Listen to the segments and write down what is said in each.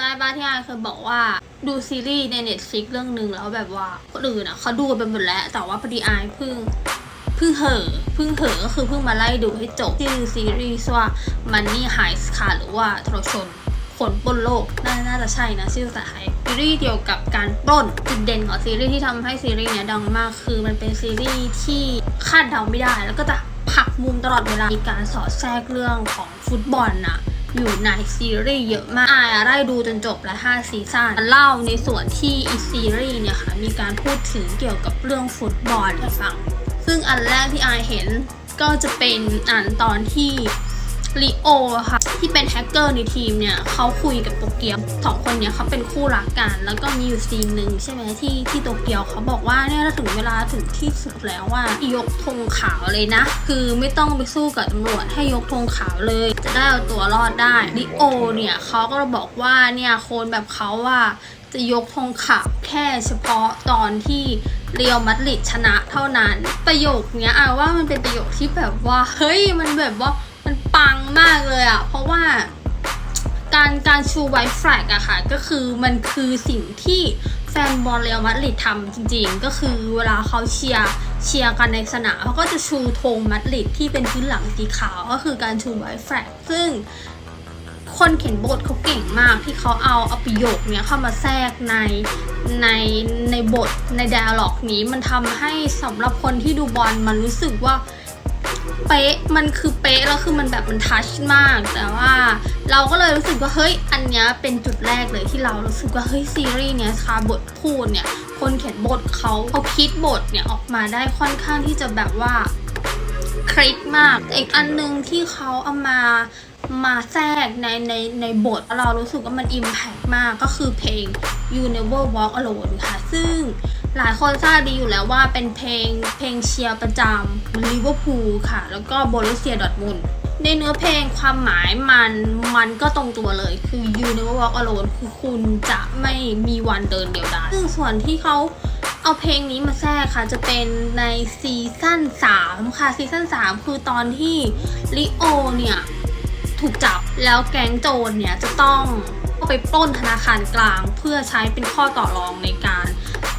นายบ้านที่อายเคยบอกว่าดูซีรีส์ในเน็ตฟลิกเรื่องหนึ่งแล้วแบบว่าคนอื่นอะเขาดูกันไปหมดแล้ว แต่ว่าพอดีอายเพิ่งเพิ่งเห่อเพิ่งเห่อก็คือเพิ่งมาไล่ดูให้จบชื่อซีรีส์ว่า Money Heist ค่ะหรือว่าทรชนคนปล้นโลกน่าน่าจะใช่นะชื่อภาษาไทยซีรีส์เกี่ยวกับการปล้นจุดเด่นของซีรีส์ที่ทำให้ซีรีส์เนี้ยดังมากคือมันเป็นซีรีส์ที่คาดเดาไม่ได้ แล้วก็จะผักมุมตลอดเวลามีการสอดแทรกเรื่องของฟุตบอลน่ะ อยู่ในซีรีส์เยอะมากอายอะได้ดูจนจบและ5ซีซั่นเล่าในส่วนที่อีซีรีส์เนี่ยค่ะ มีการพูดถึงเกี่ยวกับเรื่องฟุตบอลให้ฟัง ซึ่งอันแรกที่อายเห็นก็จะเป็นอันตอนที่ ลีโออะค่ะ ที่เป็นแฮกเกอร์ในทีมเนี่ยเขาคุยกับโตเกียวสองคนเนี่ยเขาเป็นคู่รักกัน แล้วก็มีอยู่ซีนหนึ่งใช่ไหมที่ที่โตเกียวเขาบอกว่าเนี่ยถึงเวลาถึงที่สุดแล้วว่า ยกธงขาวเลยนะ คือไม่ต้องไปสู้กับตำรวจให้ยกธงขาวเลย จะได้เอาตัวรอดได้ลิโอเนี่ยเขาก็บอกว่าเนี่ยคนแบบเขาว่าจะยกธงขาวแค่เฉพาะตอนที่ เรียวมัดริดชนะเท่านั้น ประโยคเนี้ยอาว่ามันเป็นประโยคที่แบบว่าเฮ้ยมันแบบว่ามันปังมากเลยอะเพราะว่าการการชูไวท์แฟลกอะค่ะ ก็คือมันคือสิ่งที่แฟนบอลเรอัลมาดริดทำจริงๆ ก็คือเวลาเขาเชียร์เชียร์กันในสนามเขาก็จะชูธงมาดริดที่เป็นพื้นหลังสีขาวก็คือการชูไวท์แฟลกซึ่ง คนเขียนบทเขาเก่งมากที่เขาเอาเอาประโยคเนี้ยเข้ามาแทรกในในในบทใน d ด a l ล็อกนี้มันทำให้สำหรับคนที่ดูบอลมันรู้สึกว่าเป๊ะมันคือเป๊ะแล้วคือมันแบบมันทัชมาก แต่ว่าเราก็เลยรู้สึกว่าเฮ้ยอันเนี้ยเป็นจุดแรกเลยที่เรารู้สึกว่าเฮ้ยซีรีส์เนี้ยค่ะบทพูดเนี่ยคนเขียนบทเขาเขาคิดบทเนี่ยออกมาได้ค่อนข้างที่จะแบบว่าคลิกมากอีกอันหนึงที่เขาเอามา มาแทรกในในในบทเรารู้สึกว่ามันอิมแพกมากก็คือเพลง You Never Walk Alone ค่ะ ซึ่งหลายคนทราบดีอยู่แล้วว่าเป็นเพลงเพลงเชียร์ประจำลิเวอร์พูลค่ะ แล้วก็โบรุเซียดอทมุนในเนื้อเพลงความหมายมันมันก็ตรงตัวเลย คือ You Never Walk Alone คือคุณจะไม่มีวันเดินเดียวดายซึ่งส่วนที่เขาเอาเพลงนี้มาแทรกค่ะ จะเป็นในซีซั่น3ค่ะซีซั่น3คือตอนที่ลิโอเนี่ย ถูกจับ แล้วแก๊งโจรเนี่ยจะต้องไปปล้นธนาคารกลาง เพื่อใช้เป็นข้อต่อรองในการ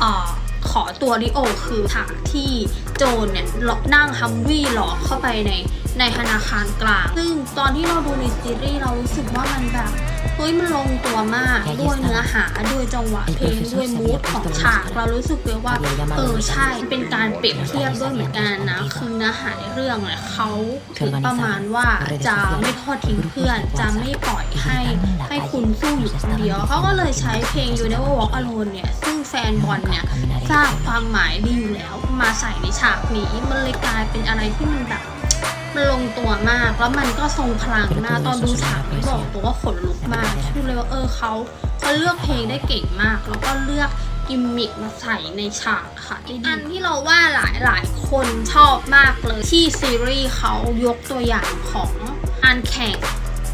ออขอตัวลิโอคือฉากที่โจรเนี่ยหลอกนั่งฮัมวี่หลอกเข้าไปในในธนาคารกลาง ซึ่งตอนที่เราดูในซีรีส์เรารู้สึกว่ามันแบบ เฮ้ยมันลงตัวมากด้วยเนื้อหาด้วยจังหวะเพลงด้วยมูดของฉาก เรารู้สึกเลยว่าเออใช่เป็นการเปรียบเทียบด้วยเหมือนกันนะคือเนื้อหาในเรื่องเนี่ยเขาถึงประมาณว่าจะไม่ทอดทิ้งเพื่อน จะไม่ปล่อยให้ให้คุณสู้อยู่คนเดียวเขาก็เลยใช้เพลง You Never Walk Alone เนี่ยซึ่งแฟนบอลเนี่ยทราบความหมายดีอยู่แล้วมาใส่ในฉากนี้มันเลยกลายเป็นอะไรที่มันแบบ มันลงตัวมาก แล้วมันก็ทรงพลังมากตอนดูฉากนี้บอกตัวว่าขนลุกมากพูดเลยว่าเออเขาเขาเลือกเพลงได้เก่งมาก แล้วก็เลือกกิมมิคมาใส่ในฉากค่ะได้ดีอันที่เราว่าหลายหลายๆคนชอบมากเลยที่ซีรีส์เขายกตัวอย่างของการแข่ง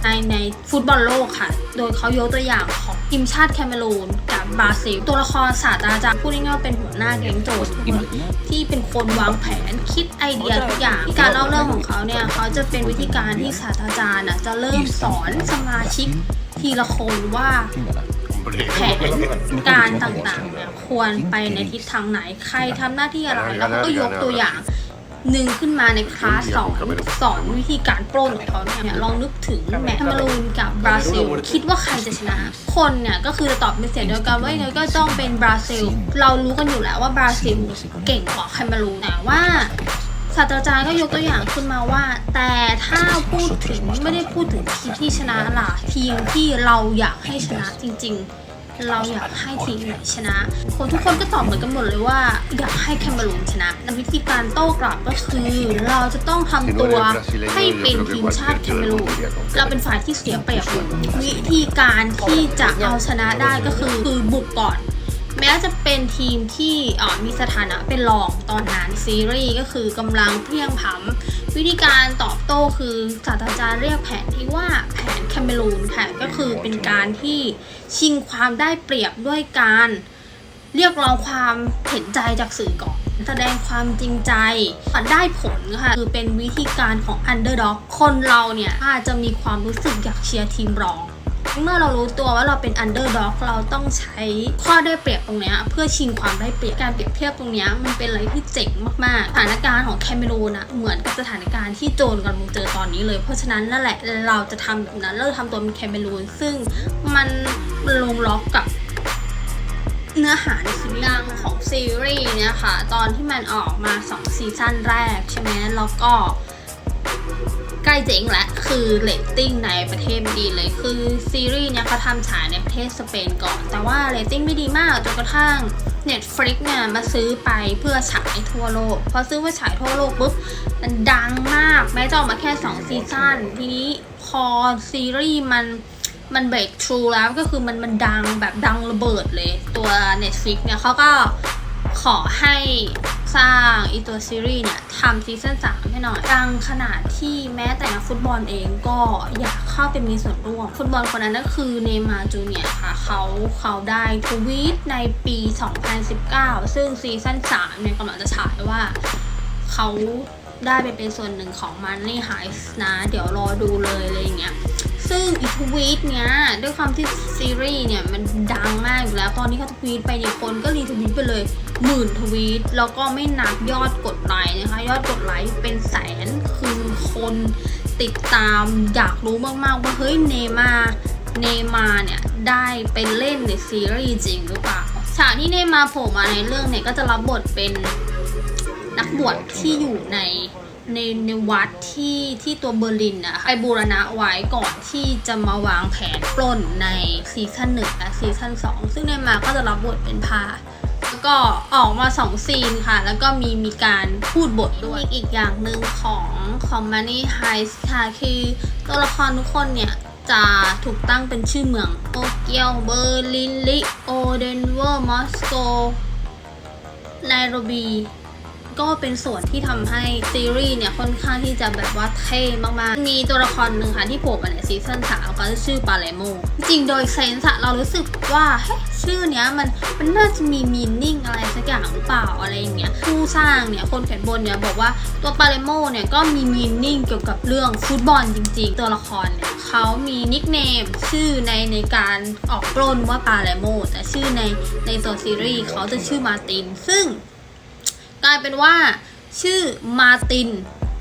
ในในฟุตบอลโลกค่ะ โดยเขายกตัวอย่างของทีมชาติแคเมรูนกับบราซิล ตัวละครศาสตราจารย์พูดง่ายๆเป็นหัวหน้าแก๊งโจรที่เป็นคนวางแผนคิดไอเดียทุกอย่างที่การเล่าเรื่องของเขาเนี่ยเขาจะเป็นวิธีการที่ศาสตราจารย์จะเริ่มสอนสมาชิกทีละคนว่าแผนการต่างๆเนี่ยควรไปในทิศทางไหนใครทำหน้าที่อะไรแล้วก็ยกตัวอย่าง หนึ่งขึ้นมาในคลาสสอนสอนวิธีการปล้นของเขาเนี่ยลองนึกถึงแมคาเมรูนกับบราซิล คิดว่าใครจะชนะ คนเนี่ยก็คือจะตอบเป็นเสียงเดียวกันว่ายังไงก็ต้องเป็นบราซิล เรารู้กันอยู่แล้วว่าบราซิลเก่งกว่าแคเมรูนแต่ว่าศาสตราจารย์ก็ยกตัวอย่างขึ้นมาว่า แต่ถ้าพูดถึงไม่ได้พูดถึงทีมที่ชนะล่ะทีมที่เราอยากให้ชนะจริง ๆ เราอยากให้ทีมไหนชนะ คนทุกคนก็ตอบเหมือนกันหมดเลยว่า อยากให้แคเบรูนชนะและวิธีการโต้กลับก็คือ เราจะต้องทำตัวให้เป็นทีมชาติแคเบรูนเราเป็นฝ่ายที่เสียเปรียบวิธีการที่จะเอาชนะได้ก็คือคือบุกก่อน แม้จะเป็นทีมที่มีสถานะเป็นรองตอนนั้นซีรีส์ก็คือกำลังเพียงพล้ำวิธีการตอบโต้คือศาสตราจารย์เรียกแผนที่ว่าแผนแคมเมรูนค่ะก็คือเป็นการที่ชิงความได้เปรียบด้วยการเรียกร้องความเห็นใจจากสื่อก่อน แสดงความจริงใจได้ผลค่ะคือเป็นวิธีการของ Underdog คนเราเนี่ยอาจจะมีความรู้สึกอยากเชียร์ทีมรอง เมื่อเรารู้ตัวว่าเราเป็นอันเดอร์ด็อกเราต้องใช้ข้อได้เปรียบตรงนี้เพื่อชิงความได้เปรียบการเปรียบเทียบตรงนี้มันเป็นอะไรที่เจ๋งมากๆ สถานการณ์ของแคมเมรูนอะเหมือนกับสถานการณ์ที่โจรกำลังเจอตอนนี้เลย เพราะฉะนั้นนั่นแหละเราจะทำแบบนั้นเราจะทำตัวเป็นแคมเมรูนซึ่งมันลงล็อกกับเนื้อหาในซีรีส์ดังของซีรีส์เนี่ยค่ะ ตอนที่มันออกมา 2 ซีซั่นแรกใช่ไหมแล้วก็ ใกล้เจ๊งแล้วคือเรตติ้งในประเทศไม่ดีเลย คือซีรีส์เนี่ยเขาทำฉายในประเทศสเปนก่อน แต่ว่าเรตติ้งไม่ดีมากจนกระทั่ง Netflix เนี่ยมาซื้อไปเพื่อฉายทั่วโลก พอซื้อมาฉายทั่วโลกปุ๊บมันดังมาก แม้จะออกมาแค่ 2 ซีซั่นทีนี้พอซีรีส์มันมันเบรกทรูแล้วก็คือมันมันดังแบบดังระเบิดเลย ตัว Netflix เนี่ยเขาก็ ขอให้สร้างอีตัวซีรีส์เนี่ยทำซีซั่น3ให้หน่อยดังขนาดที่แม้แต่นักฟุตบอลเองก็อยากเข้าไปมีส่วนร่วม ฟุตบอลคนนั้นก็คือเนมาร์จูเนียค่ะ เขาเขาได้ทวีตในปี 2019 ซึ่งซีซั่น3เนี่ยกำลังจะฉายว่าเขาได้ไปเป็นส่วนหนึ่งของ Money Heist นะ เดี๋ยวรอดูเลยอะไรอย่างเงี้ย ซึ่งอีทวีตเนี้ยด้วยความที่ซีรีส์เนี่ยมันดังมากอยู่แล้ว ตอนนี้เขาทวีตไปเนี่ยคนก็รีทวีตไปเลยหมื่นทวีตแล้วก็ไม่นับยอดกดไลค์นะคะ ยอดกดไลค์เป็นแสนคือคนติดตามอยากรู้มากๆว่าเฮ้ยเนมาเนมาเนี่ยได้ไปเล่นในซีรีส์จริงหรือเปล่าฉากที่เนมาโผล่มาในเรื่องเนี่ยก็จะรับบทเป็นนักบวชที่อยู่ใน ในในวัดที่ที่ตัวเบอร์ลินอะไปบูรณะไว้ก่อนที่จะมาวางแผนปล้นในซีซั่นหนึ่งและซีซั่นสองซึ่งในมาก็จะรับบทเป็นพาแล้วก็ออกมาสองซีนค่ะ แล้วก็มีมีการพูดบทด้วยอีกอย่างหนึ่งของของ Money Heist ค่ะคือตัวละครทุกคนเนี่ยจะถูกตั้งเป็นชื่อเมืองโตเกียวเบอร์ลินลิโอเดนเวอร์มอสโกไนโรบี ก็เป็นส่วนที่ทำให้ซีรีส์เนี่ยค่อนข้างที่จะแบบว่าเท่มากๆ มีตัวละครหนึ่งค่ะที่โผล่มาในซีซั่นสามก็ชื่อปาเลโม จริงโดยเซนส์เรารู้สึกว่าเฮ้ยชื่อเนี้ยมันมันน่าจะมีมีนิ่งอะไรสักอย่างหรือเปล่าอะไรอย่างเงี้ยผู้สร้างเนี่ยคนเขียนบทเนี่ยบอกว่าตัวปาเลโมเนี่ยก็มีมีนิ่งเกี่ยวกับเรื่องฟุตบอลจริง ๆ ตัวละครเนี่ยเขามีนิกเนมชื่อในในการออกปล้นว่าปาเลโมแต่ชื่อในในตัวซีรีส์เขาจะชื่อมาร์ตินซึ่ง ลายเป็นว่า ชื่อมาติน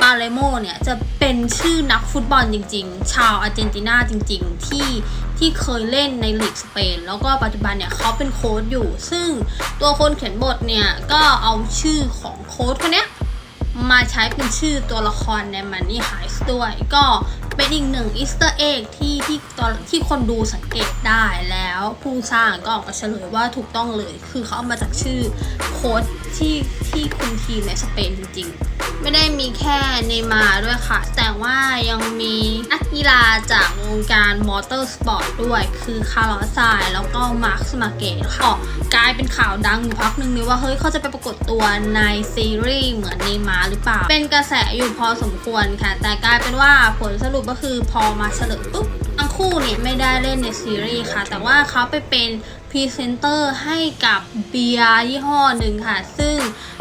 ปาเลโมเนี่ยจะเป็นชื่อนักฟุตบอลจริง ๆ ชาวอาร์เจนตินาจริง ๆ ที่ที่เคยเล่นในลีกสเปน แล้วก็ปัจจุบันเนี่ยเขาเป็นโค้ชอยู่ ซึ่งตัวคนเขียนบทเนี่ย ก็เอาชื่อของโค้ชคนเนี้ยมาใช้เป็นชื่อตัวละครใน Money Heist ด้วย ก็ เป็นอีกหนึ่งอีสเตอร์เอ็กที่ที่ตอนที่คนดูสังเกตได้แล้วผู้สร้างก็ออกมาเฉลยว่าถูกต้องเลย คือเขาเอามาจากชื่อโค้ชที่ที่คุมทีมในสเปนจริงๆ ไม่ได้มีแค่เนมาร์ด้วยค่ะ แต่ว่ายังมีนักกีฬาจากวงการมอเตอร์สปอร์ตด้วย คือคาร์ลอสไซน์แล้วก็มาร์คสมาเกตค่ะกลายเป็นข่าวดังอยู่พักหนึ่งเลยว่าเฮ้ยเขาจะไปปรากฏตัวในซีรีส์เหมือนเนมาร์หรือเปล่า เป็นกระแสอยู่พอสมควรค่ะ แต่กลายเป็นว่าผลสรุปก็คือพอมาเฉลยปุ๊บทั้งคู่เนี่ยไม่ได้เล่นในซีรีส์ค่ะ แต่ว่าเขาไปเป็นพรีเซนเตอร์ให้กับเบียร์ยี่ห้อหนึ่งค่ะ ซึ่ง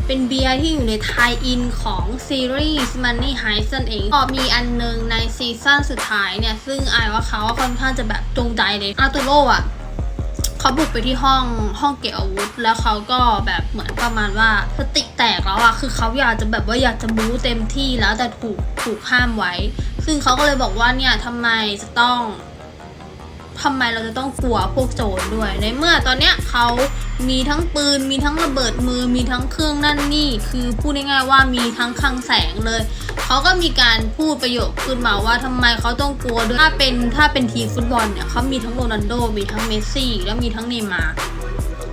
เป็นเบียร์ที่อยู่ในไทยอินของซีรีส์ Money Heist นั่นเองก็มีอันหนึงในซีซั่นสุดท้ายเนี่ย ซึ่งอายว่าเขาค่อนข้างจะแบบจงใจเลยอาร์ตูโรอะเขาบุกไปที่ห้องห้องเก็บอาวุธ แล้วเขาก็แบบเหมือนประมาณว่าสติแตกแล้วอะคือเขาอยากจะแบบว่าอยากจะบู๊เต็มที่แล้วแต่ถูกถูกห้ามไว้ ซึ่งเขาก็เลยบอกว่าเนี่ยทำไมจะต้องทำไมเราจะต้องกลัวพวกโจรด้วย ในเมื่อตอนเนี้ยเขามีทั้งปืน มีทั้งระเบิดมือ มีทั้งเครื่องนั่นนี่ คือพูดง่ายๆว่ามีทั้งคลังแสงเลย เขาก็มีการพูดประโยคขึ้นมาว่าทำไมเขาต้องกลัวด้วย ถ้าเป็นถ้าเป็นทีฟุตบอลเนี่ยเขามีทั้งโรนัลโด มีทั้งเมสซี่ แล้วมีทั้งเนย์มาร์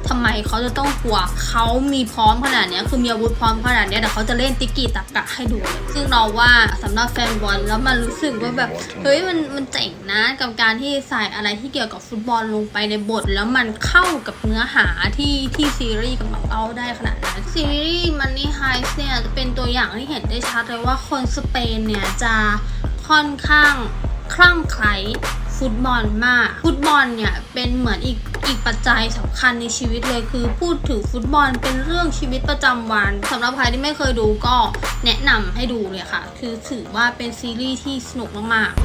ทำไมเขาจะต้องกลัวเขามีพร้อมขนาดนี้คือมีอาวุธพร้อมขนาดนี้แต่เขาจะเล่นติกิตักกะให้ดู ซึ่งเราว่าสำหรับแฟนบอลแล้วมันรู้สึกว่าแบบเฮ้ยมันมันเจ๋งนะกับการที่ใส่อะไรที่เกี่ยวกับฟุตบอลลงไปในบท แล้วมันเข้ากับเนื้อหาที่ที่ซีรีส์กำลังเอาได้ขนาดนั้นซีรีส์มันนี่ไฮส์เนี่ยจะเป็นตัวอย่างที่เห็นได้ชัดเลยว่าคนสเปนเนี่ยจะค่อนข้างคลั่งไคล้ฟุตบอลมาก ฟุตบอลเนี่ยเป็นเหมือนอีก อีกปัจจัยสำคัญในชีวิตเลยคือพูดถึงฟุตบอลเป็นเรื่องชีวิตประจำวัน สำหรับใครที่ไม่เคยดูก็แนะนำให้ดูเลยค่ะ คือถือว่าเป็นซีรีส์ที่สนุกมากๆ